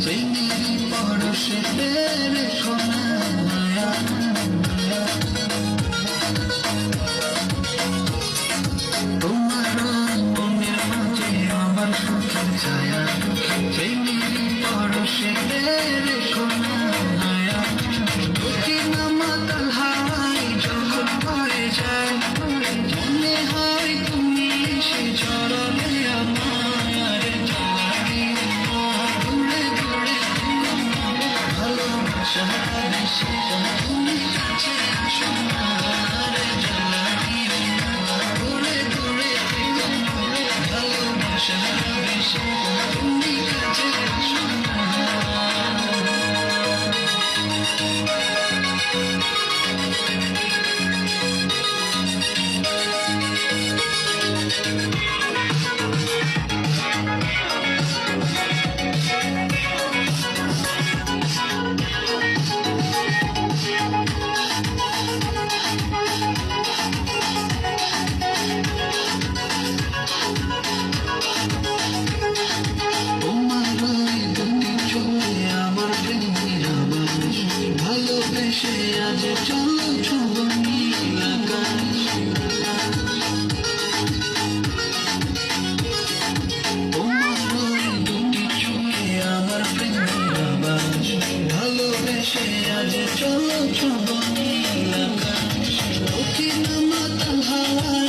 প্রেমের পরশে তেরে সোনা তোমার মনের মাঝে আমার সুখের ছায়া প্রেমের পরশে সোনা দুটি নামাতা Thank you. চলো ছুব নীল আকাশ দুটি চোখে আমার প্রেমের আবাস ভালোবেসে আজ চলো ছুব নীল আকাশ হাওয়ায়